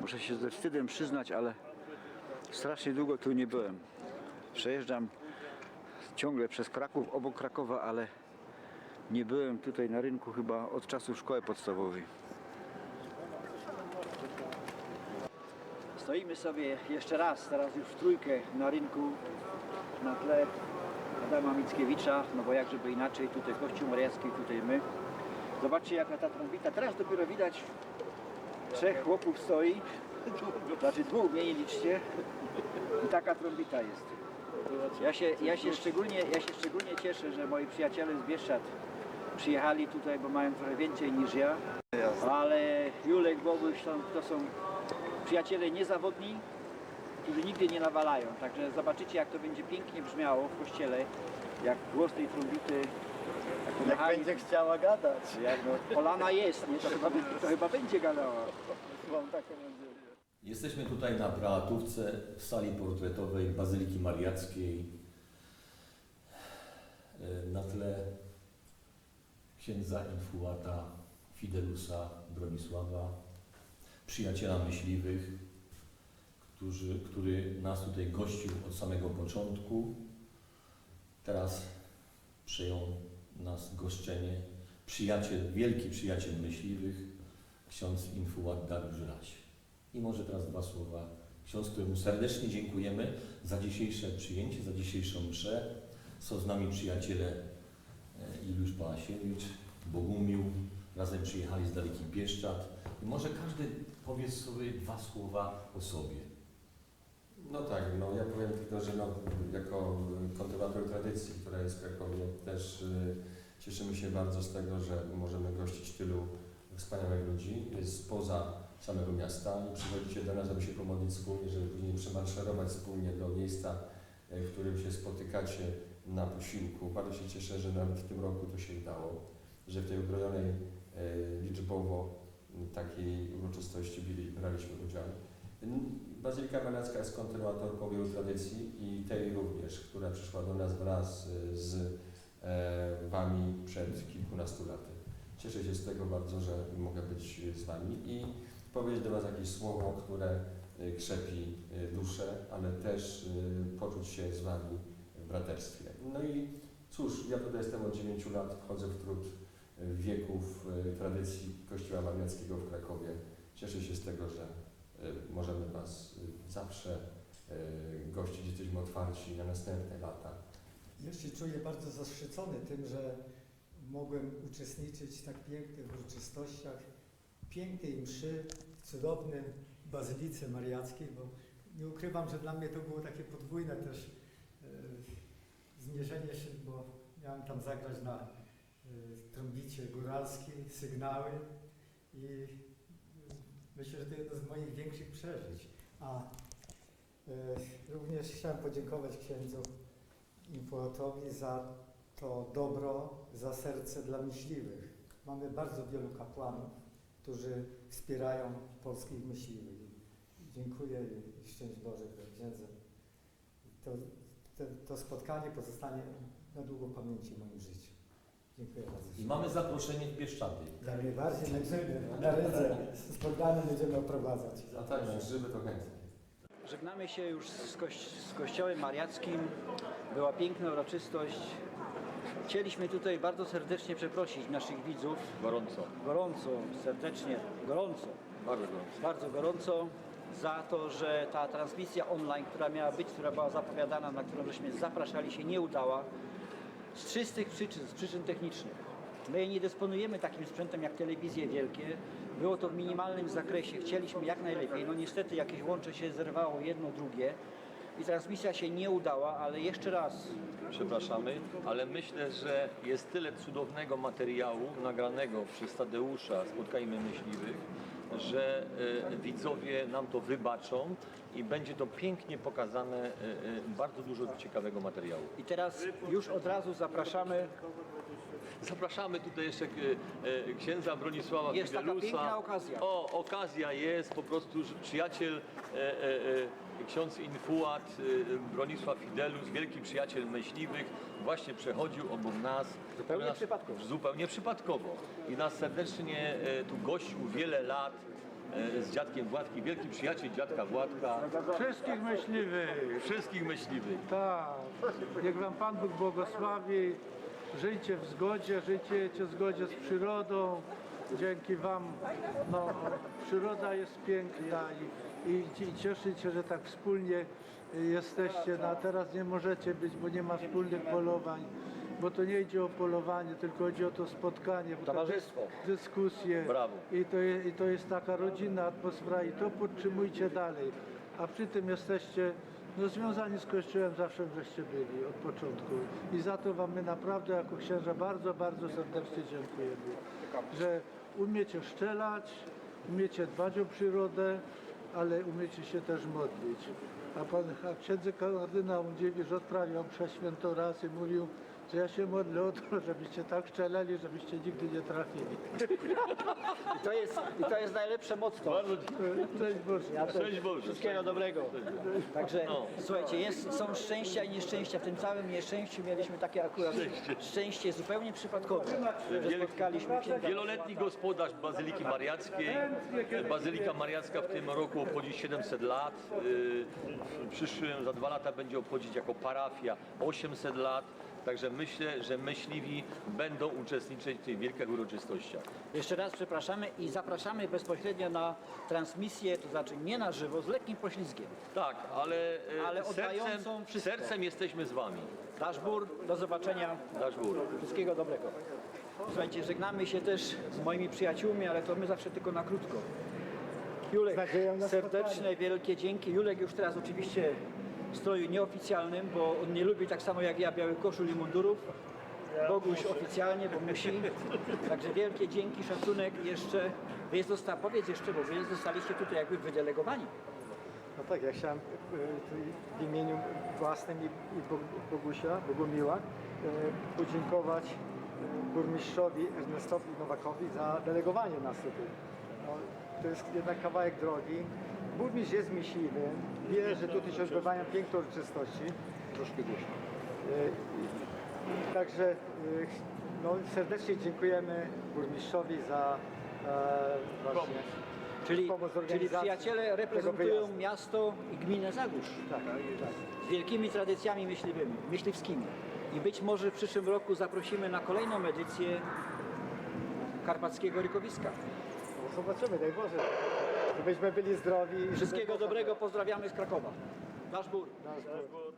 Muszę się ze wstydem przyznać, ale strasznie długo tu nie byłem. Przejeżdżam ciągle przez Kraków, obok Krakowa, ale nie byłem tutaj na rynku chyba od czasów szkoły podstawowej. Stoimy sobie jeszcze raz, teraz już w trójkę na rynku na tle Adama Mickiewicza, no bo jak żeby inaczej, tutaj Kościół Mariacki, tutaj my. Zobaczcie jaka ta trąbita, teraz dopiero widać trzech chłopów stoi, znaczy dwóch, mniej liczcie i taka trąbita jest. Ja się, ja, się szczególnie, ja się szczególnie cieszę, że moi przyjaciele z Bieszczad przyjechali tutaj, bo mają trochę więcej niż ja, ale Julek, Boguś to, są przyjaciele niezawodni, którzy nigdy nie nawalają. Także zobaczycie, jak to będzie pięknie brzmiało w kościele, jak głos tej trumbity. Jak, będzie chciała gadać. jak no, Polana jest, nie? To, chyba, będzie- to chyba będzie gadała. Mam taką nadzieję. Jesteśmy tutaj na Pralatówce w sali portretowej Bazyliki Mariackiej. E, Na tle księdza Infuata Fidelusa Bronisława, przyjaciela myśliwych, którzy, który nas tutaj gościł od samego początku. Teraz przejął nas goszczenie przyjaciel, wielki przyjaciel myśliwych, ksiądz Infuat Dariusz Raś. I może teraz dwa słowa. Ksiądz, któremu serdecznie dziękujemy za dzisiejsze przyjęcie, za dzisiejszą mszę. Są z nami przyjaciele e, Juliusz Pałasiewicz, Bogumił, razem przyjechali z dalekich Bieszczad. I może każdy powie sobie dwa słowa o sobie. No tak, no ja powiem tylko, że no, jako kontynuator tradycji, która jest w Krakowie, też y, cieszymy się bardzo z tego, że możemy gościć tylu wspaniałych ludzi spoza samego miasta i przychodzicie do nas, aby się pomodlić wspólnie, żeby później przemaszerować wspólnie do miejsca, y, w którym się spotykacie na posiłku. Bardzo się cieszę, że nawet w tym roku to się udało, że w tej ukrojonej y, liczbowo y, takiej uroczystości braliśmy udział. Bazylika Mariacka jest kontynuatorką wielu tradycji i tej również, która przyszła do nas wraz y, z e, Wami przed kilkunastu laty. Cieszę się z tego bardzo, że mogę być z Wami i powiedzieć do Was jakieś słowo, które y, krzepi y, duszę, ale też poczuć się z Wami w braterstwie. No i cóż, ja tutaj jestem od 9 lat, wchodzę w trud wieków tradycji Kościoła Mariackiego w Krakowie. Cieszę się z tego, że możemy Was y, zawsze y, gościć, jesteśmy otwarci na następne lata. Ja się czuję bardzo zaszczycony tym, że mogłem uczestniczyć w tak pięknych uroczystościach, pięknej mszy w cudownym Bazylice Mariackiej, bo nie ukrywam, że dla mnie to było takie podwójne też e, zmierzenie się, bo miałem tam zagrać na e, trąbicie góralskiej, sygnały i e, myślę, że to jedno z moich większych przeżyć. A e, również chciałem podziękować księdzu Infoatowi za to dobro, za serce dla myśliwych. Mamy bardzo wielu kapłanów, którzy wspierają polskich myśliwych. Dziękuję i szczęść Boże dla księdza. To, to, to spotkanie pozostanie na długo pamięci w moim życiu. Dziękuję bardzo. I mamy zaproszenie w Bieszczady. Jak najbardziej będziemy na ręce z programem będziemy oprowadzać. A tak, jak żywy to chętnie. Żegnamy się już z, koś z Kościołem Mariackim. Była piękna uroczystość. Chcieliśmy tutaj bardzo serdecznie przeprosić naszych widzów. Gorąco, Gorąco, serdecznie, gorąco, bardzo gorąco. bardzo gorąco za to, że ta transmisja online, która miała być, która była zapowiadana, na którą żeśmy zapraszali, się nie udała. Z czystych przyczyn, z przyczyn technicznych. My nie dysponujemy takim sprzętem jak telewizje wielkie. Było to w minimalnym zakresie. Chcieliśmy jak najlepiej. No niestety jakieś łącze się zerwało jedno, drugie i transmisja się nie udała, ale jeszcze raz Przepraszamy, ale myślę, że jest tyle cudownego materiału nagranego przez Tadeusza Spotkajmy Myśliwych, że e, widzowie nam to wybaczą i będzie to pięknie pokazane, e, e, bardzo dużo ciekawego materiału. i teraz już od razu zapraszamy Zapraszamy tutaj jeszcze e, księdza Bronisława Jest taka Fidelusa. piękna okazja. O, okazja jest, po prostu że przyjaciel, e, e, e, ksiądz Infuat, Bronisław Fidelus, wielki przyjaciel myśliwych, właśnie przechodził obok nas. Zupełnie nas, przypadkowo. Zupełnie przypadkowo. I nas serdecznie tu gościł wiele lat. Z dziadkiem Władki, wielki przyjaciel dziadka Władka, Wszystkich myśliwych. wszystkich myśliwych. Tak. Niech Wam Pan Bóg błogosławi. Żyjcie w zgodzie, żyjcie w zgodzie z przyrodą. Dzięki Wam no, przyroda jest piękna i, i, i się, że tak wspólnie jesteście. No, a teraz nie możecie być, bo nie ma wspólnych polowań. Bo to nie idzie o polowanie, tylko chodzi o to spotkanie. bo to Towarzystwo. Dyskusje. Brawo. I to, je, I to jest taka rodzinna atmosfera i to podtrzymujcie dalej. A przy tym jesteście no, związani z Kościołem zawsze żeście byli od początku. I za to Wam my naprawdę jako księża bardzo, bardzo serdecznie dziękujemy. Że umiecie szczelać, umiecie dbać o przyrodę, ale umiecie się też modlić. A pan a księdzy kardynał Dziewicz odprawiał prześwięto raz i mówił, że ja się modlę o to, żebyście tak strzelali, żebyście nigdy nie trafili. I to jest, i to jest najlepsze. Bardzo Cześć Boże. Ja też. Szczęść Boże. Wszystkiego dobrego. Także No. słuchajcie, jest, są szczęścia i nieszczęścia. W tym całym nieszczęściu mieliśmy takie akurat szczęście zupełnie przypadkowe, że spotkaliśmy księdza. Wieloletni gospodarz Bazyliki Mariackiej. Bazylika Mariacka w tym roku obchodzi 700 lat. W przyszłym za dwa lata będzie obchodzić jako parafia 800 lat. Także myślę, że myśliwi będą uczestniczyć w tych wielkich uroczystościach. Jeszcze raz przepraszamy i zapraszamy bezpośrednio na transmisję, to znaczy nie na żywo, z lekkim poślizgiem. Tak, ale, yy, Ale sercem, oddającą wszystko. sercem jesteśmy z Wami. Daszbur, do zobaczenia. Dasz górę. Wszystkiego dobrego. Słuchajcie, żegnamy się też z moimi przyjaciółmi, ale to my zawsze tylko na krótko. Julek, Z nadzieją na serdeczne, wielkie dzięki. Julek już teraz oczywiście stroju nieoficjalnym, bo on nie lubi tak samo jak ja białych koszul i mundurów. Boguś oficjalnie, bo musi. Także wielkie dzięki, szacunek jeszcze. Wy powiedz jeszcze, bo wy zostaliście tutaj jakby wydelegowani. No tak, ja chciałem e, w imieniu własnym i, i Bog- Bogusia, Bogumiła, e, podziękować e, burmistrzowi Ernestowi Nowakowi za delegowanie nas tutaj. No, to jest jednak kawałek drogi. Burmistrz jest myśliwy, wie, że tutaj się odbywają piękne uroczystości. Troszkę głośno. E, Także e, no, serdecznie dziękujemy burmistrzowi za e, właśnie Czyli, pomoc czyli organizacji przyjaciele tego reprezentują wyjazdu. miasto i gminę Zagórz. Tak, tak. z wielkimi tradycjami myśliwymi, myśliwskimi. I być może w przyszłym roku zaprosimy na kolejną edycję Karpackiego Rykowiska. Zobaczymy, daj Boże, żebyśmy byli zdrowi. Wszystkiego dobrego, pozdrawiamy z Krakowa. Nasz Bór. Nasz.